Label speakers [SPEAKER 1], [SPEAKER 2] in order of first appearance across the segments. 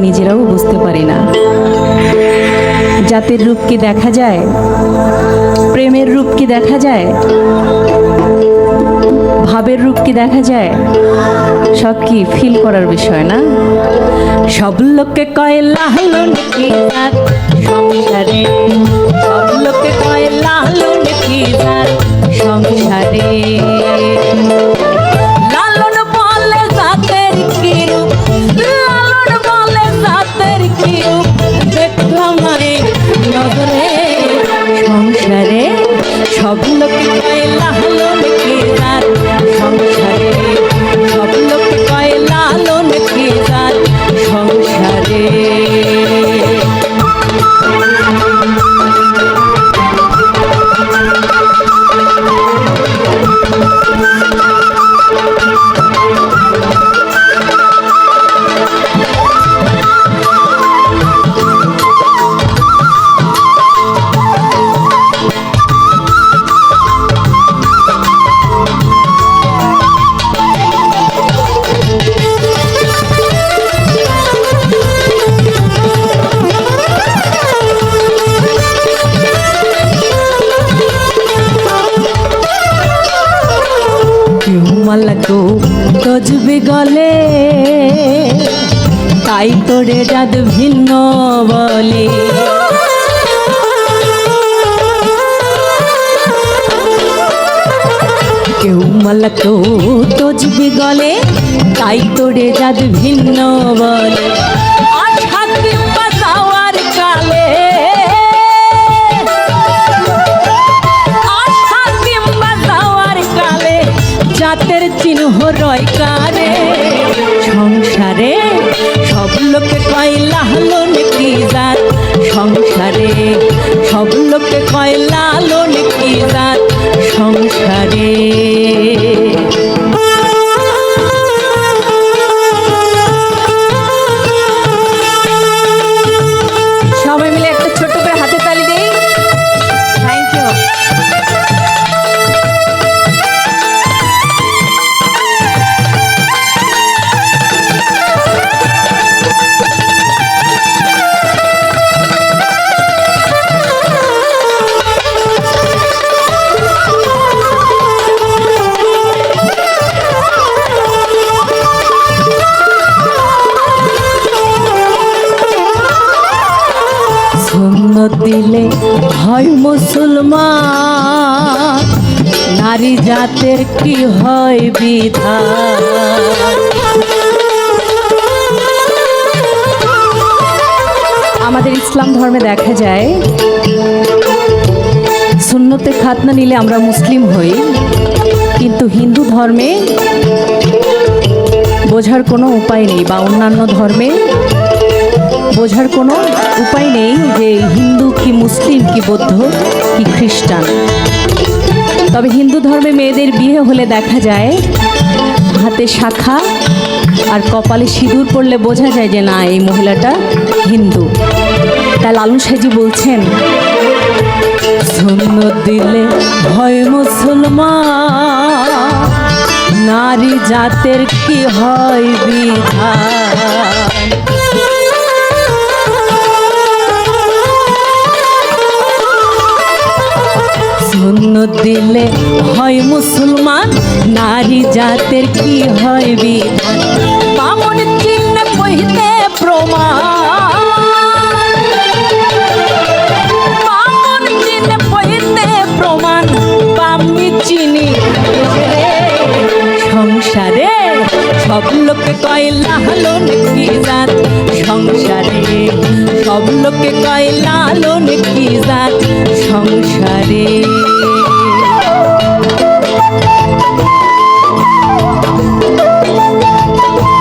[SPEAKER 1] নিজেরাও বুঝতে পারি না। জাতির রূপ কি দেখা যায়? প্রেমের রূপ কি দেখা যায়? ভাবের রূপ কি দেখা যায়? সব কি ফিল করার বিষয় না? সব লোককে কয় লাহলো সংসারে? সব লোককে সংসারে? তজবে গলে, তাই তোরে যাদ ভিন্ন বলে। কেউ মালাকো তজবি গলে, তাই তোরে যাদ ভিন্ন বলে। জাতের চিহ্ন রয় কারে সংসারে সব লোকে কয়লা লালন কি জাত? সংসারে সব লোকে কয়লা লালন কি জাত? সংসারে দিলে হয় মুসলমান। নারী জাতের কি হয় বিধান? আমাদের ইসলাম ধর্মে দেখা যায়, সুন্নতে খাতনা নিলে আমরা মুসলিম হই, কিন্তু হিন্দু ধর্মে বোঝার কোনো উপায় নেই বা অন্যান্য ধর্মে বোঝার কোনো উপায় নেই যে হিন্দু কি মুসলিম কি বৌদ্ধ কি খ্রিস্টান। তবে হিন্দু ধর্মে মেয়েদের বিয়ে হলে দেখা যায়, হাতে শাখা আর কপালে সিঁদুর পড়লে বোঝা যায় যে না, এই মহিলাটা হিন্দু। তাই লালু সাজি বলছেন, শূন্য দিলে হয় মুসলমান, নারী জাতের কি হয় বিধান? শূন্য দিলে হয় মুসলমান নারী জাতের কি হয় বিধান? বামন চিহ্ন কহিতে প্রমাণ। লোকে কয় লালন কি যাক সংসারে Thank you.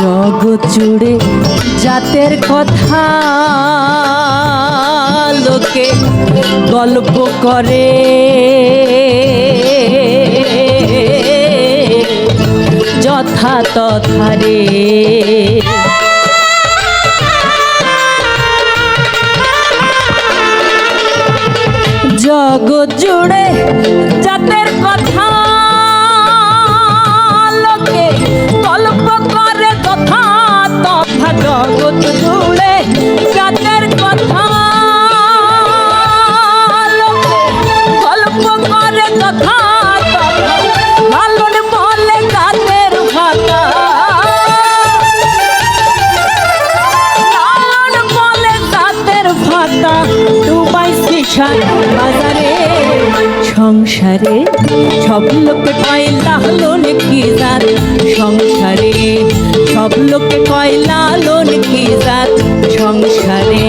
[SPEAKER 1] জগৎ জুড়ে জাতের কথা লোকে গল্প করে। যথা তথারে জগৎ জুড়ে জাতের কথা সংসারে? সব লোকে কয়, লালন কি জাত? সংসারে। সব লোকে কয়, লালন কি জাত? সংসারে।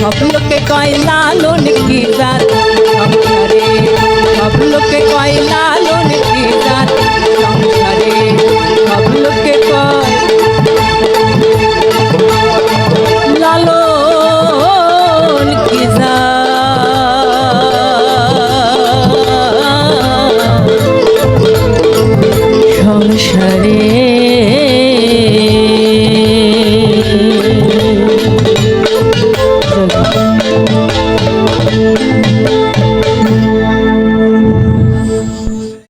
[SPEAKER 1] সব লোকে কয়, লালন কি জাত? সংসারে। সব লোকে কয়, লালন কি সংসারে